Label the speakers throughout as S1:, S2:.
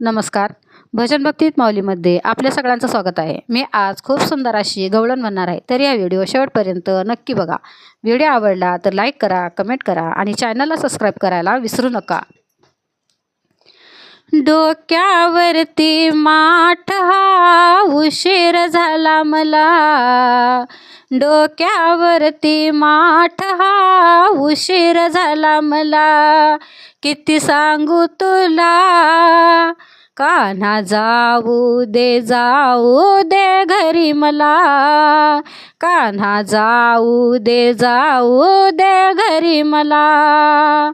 S1: नमस्कार. भजन भक्तीत माऊलीमध्ये आपल्या सगळ्यांचं स्वागत आहे. मी आज खूप सुंदर अशी गवळण म्हणणार आहे. तर या व्हिडिओ शेवटपर्यंत नक्की बघा. व्हिडिओ आवडला तर लाईक करा कमेंट करा आणि चॅनलला सबस्क्राईब करायला विसरू नका. डोक्यावरती माठ हा उशीर झाला मला. डोक्यावरती माठ हा उशीर झाला मला. किती सांगू तुला? कान्हा जाऊ दे जाऊ दे घरी मला. कान्हा जाऊ दे जाऊ दे घरी मला.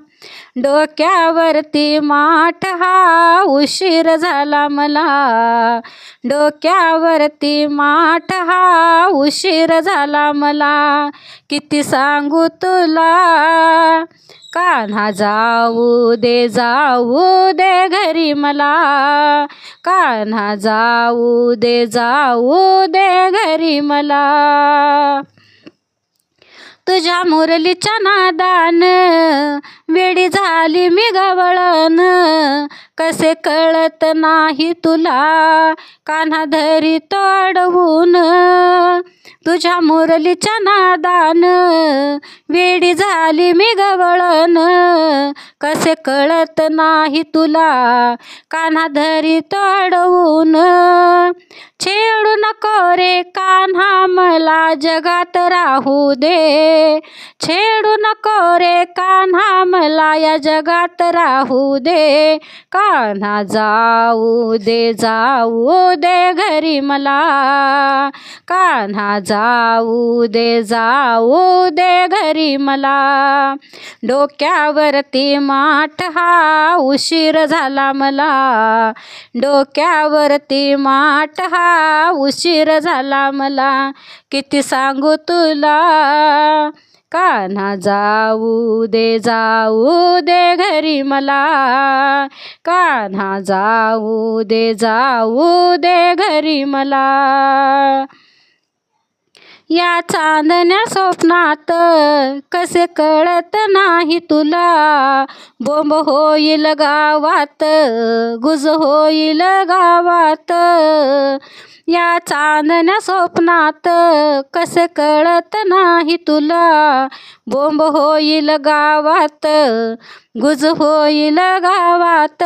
S1: डोक्यावरती माठ हा उशीर झाला मला. डोक्यावरती माठ हा उशीर झाला मला. किती सांगू तुला? कान्हा जाऊ दे जाऊ दे घरी मला. कान्हा जाऊ दे जाऊ दे घरी मला. तुझ्या मुरलीच्या नादान वेडी झाली मी गवळण. कसे कळत नाही तुला कान्हा धरी तोडवून तुझ्या मुरलीच्या नादान वेडी झाली मी गवळण. कसे कळत नाही तुला कान्हा धरी तोडवून छेडू नको रे कान्हा जगात राहू दे. छेडू नको रे कान्हा मला या जगात राहू दे. कान्हा जाऊ दे जाऊ दे घरी मला. कान्हा जाऊ दे जाऊ दे घरी मला. डोक्यावरती माठ हा उशीर झाला मला. डोक्यावरती माठ हा उशीर झाला मला. किती सांगू तुला? कान्हा जाऊ दे जाऊ दे घरी मला. कान्हा जाऊ दे जाऊ दे घरी मला. या चांदण्या स्वप्नात कसे कळत नाही तुला? बोंब होईल गावात गुज होईल गावात. या चांदण्या स्वप्नात कसे कळत नाही तुला? बोंब होईल गावात गुज होईल गावात.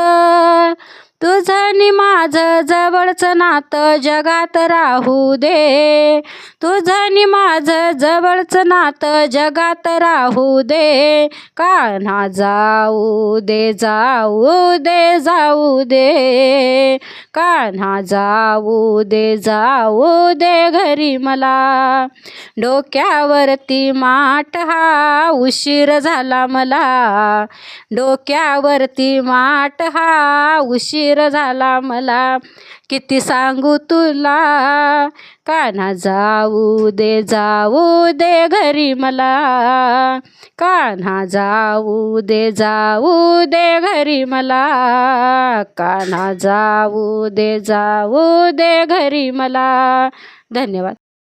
S1: तुझं नि माझं जवळचं नातं जगात राहू दे. तुझं नि माझं जवळचं नातं जगात राहू दे. कान्हा जाऊ दे जाऊ दे जाऊ दे. कान्हा जाऊ दे जाऊ दे घरी मला. डोक्यावरती माठ हा उशीर झाला मला. डोक्यावरती माठ हा उशीर झाला मला. किती सांगू तुला? काना जाऊ दे जाऊ दे घरी मला. कान्हा जाऊ दे जाऊ दे घरी मला. कान्हा जाऊ दे जाऊ दे घरी मला. धन्यवाद.